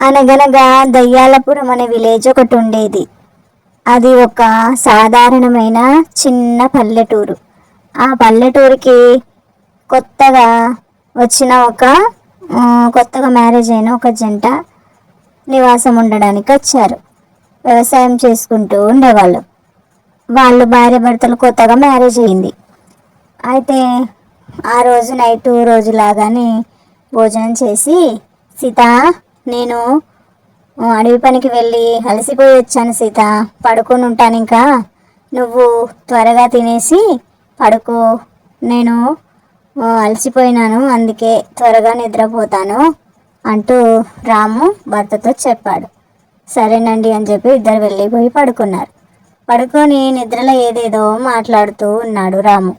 అనగనగా దయ్యాలపురం అనే విలేజ్ ఒకటి ఉండేది. అది ఒక సాధారణమైన చిన్న పల్లెటూరు. ఆ పల్లెటూరుకి కొత్తగా వచ్చిన ఒక కొత్తగా మ్యారేజ్ అయిన ఒక జంట నివాసం ఉండడానికి వచ్చారు. వ్యవసాయం చేసుకుంటూ ఉండేవాళ్ళు. వాళ్ళు భార్య భర్తలు కొత్తగా మ్యారేజ్ అయింది. అయితే ఆ రోజు నైట్ రోజులాగానే భోజనం చేసి సీత నేను అడవి పనికి వెళ్ళి అలసిపోయి వచ్చాను సీత. పడుకొని ఉంటాను ఇంకా. నువ్వు త్వరగా తినేసి పడుకో. నేను అలసిపోయినాను. అందుకే త్వరగా నిద్రపోతాను అంటూ రాము భర్తతో చెప్పాడు. సరేనండి అని చెప్పి ఇద్దరు వెళ్ళిపోయి పడుకున్నారు. పడుకొని నిద్రలో ఏదేదో మాట్లాడుతూ ఉన్నాడు రాము.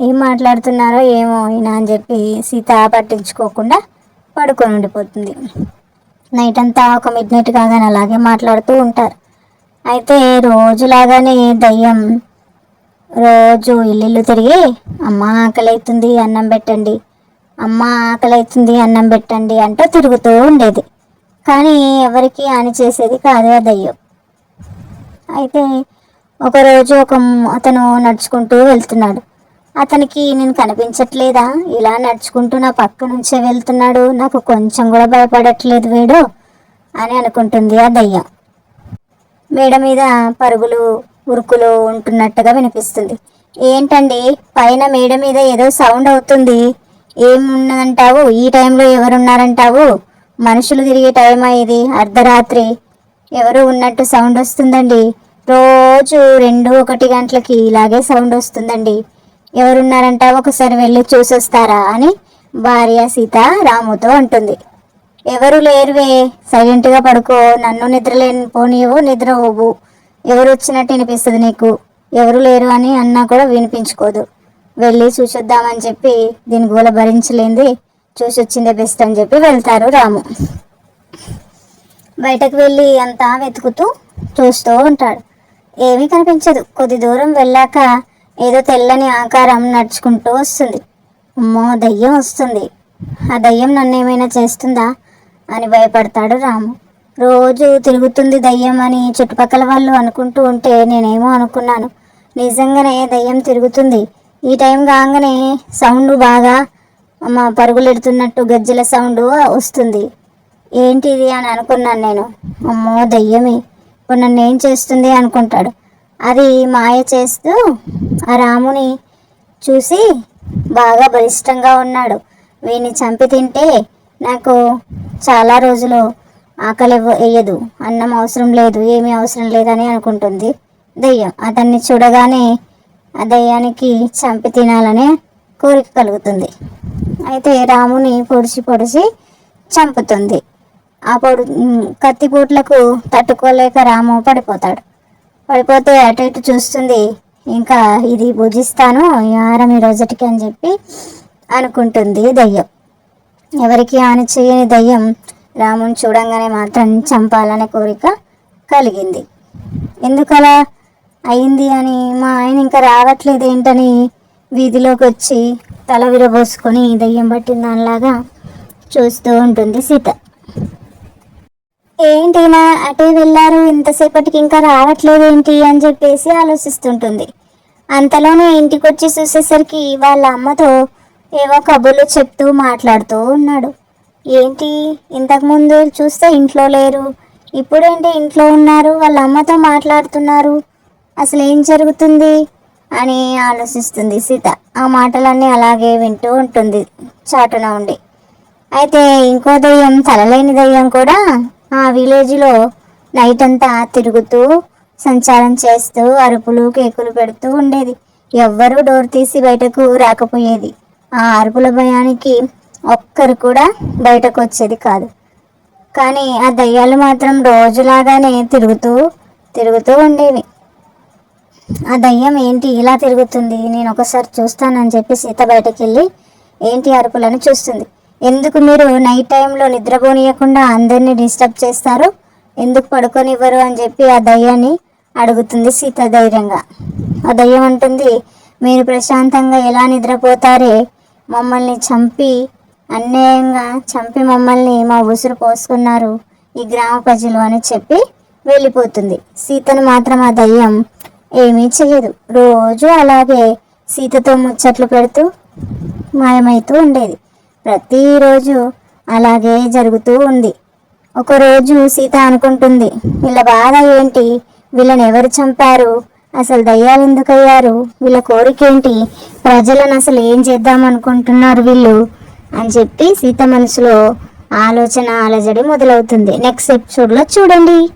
ఏం మాట్లాడుతున్నారో ఏమో ఈయన అని చెప్పి సీత పట్టించుకోకుండా పడుకొని ఉండిపోతుంది. నైట్ అంతా ఒక మిడ్ నైట్ కాగానే అలాగే మాట్లాడుతూ ఉంటారు. అయితే రోజులాగానే దయ్యం రోజు ఇల్లు తిరిగి అమ్మ ఆకలి అవుతుంది అన్నం పెట్టండి. అమ్మ ఆకలి అవుతుంది అన్నం పెట్టండి అంటూ తిరుగుతూ ఉండేది. కానీ ఎవరికి హాని చేసేది కాదు ఆ దయ్యం. అయితే ఒకరోజు ఒక అతను నడుచుకుంటూ వెళ్తున్నాడు. అతనికి నేను కనిపించట్లేదా? ఇలా నడుచుకుంటూ నా పక్క నుంచే వెళ్తున్నాడు. నాకు కొంచెం కూడా భయపడట్లేదు వీడు అని అనుకుంటుంది ఆ దయ్యం. మేడ మీద పరుగులు ఉరుకులు ఉంటున్నట్టుగా వినిపిస్తుంది. ఏంటండి? పైన మేడ మీద ఏదో సౌండ్ అవుతుంది. ఏమున్నదంటావు? ఈ టైంలో ఎవరున్నారంటావు? మనుషులు తిరిగే టైం ఇది? అర్ధరాత్రి. ఎవరు ఉన్నట్టు సౌండ్ వస్తుందండి. రోజు రెండు ఒకటి గంటలకి ఇలాగే సౌండ్ వస్తుందండి. ఎవరున్నారంట? ఒకసారి వెళ్ళి చూసొస్తారా అని భార్య సీత రాముతో అంటుంది. ఎవరు లేరువే సైలెంట్గా పడుకో నన్ను నిద్ర పోనీవు నిద్ర పోవు ఎవరు వచ్చినట్టు వినిపిస్తుంది నీకు? ఎవరు లేరు అని అన్నా కూడా వినిపించుకోదు. వెళ్ళి చూసొద్దామని చెప్పి దీని గోల భరించలేంది. చూసొచ్చిందే బెస్ట్ అని చెప్పి వెళ్తారు రాము. బయటకు వెళ్ళి అంతా వెతుకుతూ చూస్తూ ఉంటాడు. ఏమీ కనిపించదు. కొద్ది దూరం వెళ్ళాక ఏదో తెల్లని ఆకారం నడుచుకుంటూ వస్తుంది. అమ్మో దయ్యం వస్తుంది. ఆ దయ్యం నన్ను ఏమైనా చేస్తుందా? అని భయపడతాడు రాము. రోజు తిరుగుతుంది దయ్యం అని చుట్టుపక్కల వాళ్ళు అనుకుంటూ ఉంటే నేనేమో అనుకున్నాను. నిజంగానే దయ్యం తిరుగుతుంది. ఈ టైం కాగానే సౌండ్ బాగా మా పరుగులెడుతున్నట్టు గజ్జల సౌండ్ వస్తుంది. ఏంటిది అని అనుకున్నాను నేను. అమ్మో దయ్యమే. ఇప్పుడు నన్ను ఏం చేస్తుంది అనుకుంటాడు. అది మాయ చేస్తూ ఆ రాముని చూసి బాగా బలిష్టంగా ఉన్నాడు. వీడిని చంపి తింటే నాకు చాలా రోజులు ఆకలి వేయదు అన్నం అవసరం లేదు ఏమీ అవసరం లేదని అనుకుంటుంది దయ్యం. అతన్ని చూడగానే ఆ దయ్యానికి చంపి తినాలనే కోరిక కలుగుతుంది. అయితే రాముని పొడిచి పొడిచి చంపుతుంది. ఆ పొడు కత్తిపూట్లకు కత్తిపోట్లకు తట్టుకోలేక రాము పడిపోతాడు. పడిపోతే అటు ఇటు చూస్తుంది. ఇంకా ఇది భుజిస్తాను ఈ ఆహారం ఈ రోజుటికి అని చెప్పి అనుకుంటుంది దయ్యం. ఎవరికి హాని చేయని దయ్యం రాముని చూడంగానే మాత్రం చంపాలనే కోరిక కలిగింది. ఎందుకలా అయింది అని మా ఆయన ఇంకా రావట్లేదు ఏంటని వీధిలోకి వచ్చి తల విరబోసుకొని దయ్యం పట్టిన దానిలాగా చూస్తూ ఉంటుంది సీత. ఏంటినా అటే వెళ్ళారు? ఇంతసేపటికి ఇంకా రావట్లేదు ఏంటి అని చెప్పేసి ఆలోచిస్తుంటుంది. అంతలోనే ఇంటికి వచ్చి చూసేసరికి వాళ్ళ అమ్మతో ఏవో కబుర్లు చెప్తూ మాట్లాడుతూ ఉన్నాడు. ఏంటి? ఇంతకుముందు చూస్తే ఇంట్లో లేరు. ఇప్పుడేంటి ఇంట్లో ఉన్నారు? వాళ్ళ అమ్మతో మాట్లాడుతున్నారు. అసలు ఏం జరుగుతుంది? అని ఆలోచిస్తుంది సీత. ఆ మాటలన్నీ అలాగే వింటూ ఉంటుంది చాటున ఉండి. అయితే ఇంకో దయ్యం తలలేని దయ్యం కూడా ఆ విలేజ్లో నైట్ అంతా తిరుగుతూ సంచారం చేస్తూ అరుపులు కేకులు పెడుతూ ఉండేది. ఎవ్వరూ డోర్ తీసి బయటకు రాకపోయేది. ఆ అరుపుల భయానికి ఒక్కరు కూడా బయటకు వచ్చేది కాదు. కానీ ఆ దయ్యాలు మాత్రం రోజులాగానే తిరుగుతూ తిరుగుతూ ఉండేవి. ఆ దయ్యం ఏంటి ఇలా తిరుగుతుంది? నేను ఒకసారి చూస్తానని చెప్పి సీత బయటకు వెళ్ళి ఏంటి అరుపులను చూస్తుంది. ఎందుకు మీరు నైట్ టైంలో నిద్రపోనియకుండా అందరినీ డిస్టర్బ్ చేస్తారు? ఎందుకు పడుకోనివ్వరు అని చెప్పి ఆ దయ్యాన్ని అడుగుతుంది సీత ధైర్యంగా. ఆ దయ్యం అంటుంది మీరు ప్రశాంతంగా ఎలా నిద్రపోతారే? మమ్మల్ని చంపి అన్యాయంగా చంపి మమ్మల్ని మా ఉసురు పోసుకున్నారు ఈ గ్రామ ప్రజలు అని చెప్పి వెళ్ళిపోతుంది. సీతను మాత్రం ఆ దయ్యం ఏమీ చేయదు రోజు అలాగే సీతతో ముచ్చట్లు పెడుతూ మాయమైతూ ఉండేది. ప్రతిరోజు అలాగే జరుగుతూ ఉంది. ఒకరోజు సీత అనుకుంటుంది వీళ్ళ బాధ ఏంటి? వీళ్ళని ఎవరు చంపారు? అసలు దయ్యాలు ఎందుకయ్యారు? వీళ్ళ కోరికేంటి ప్రజలను అసలు ఏం చేద్దాం అనుకుంటున్నారు వీళ్ళు? అని చెప్పి సీత మనసులో ఆలోచన అలజడి మొదలవుతుంది. నెక్స్ట్ ఎపిసోడ్లో చూడండి.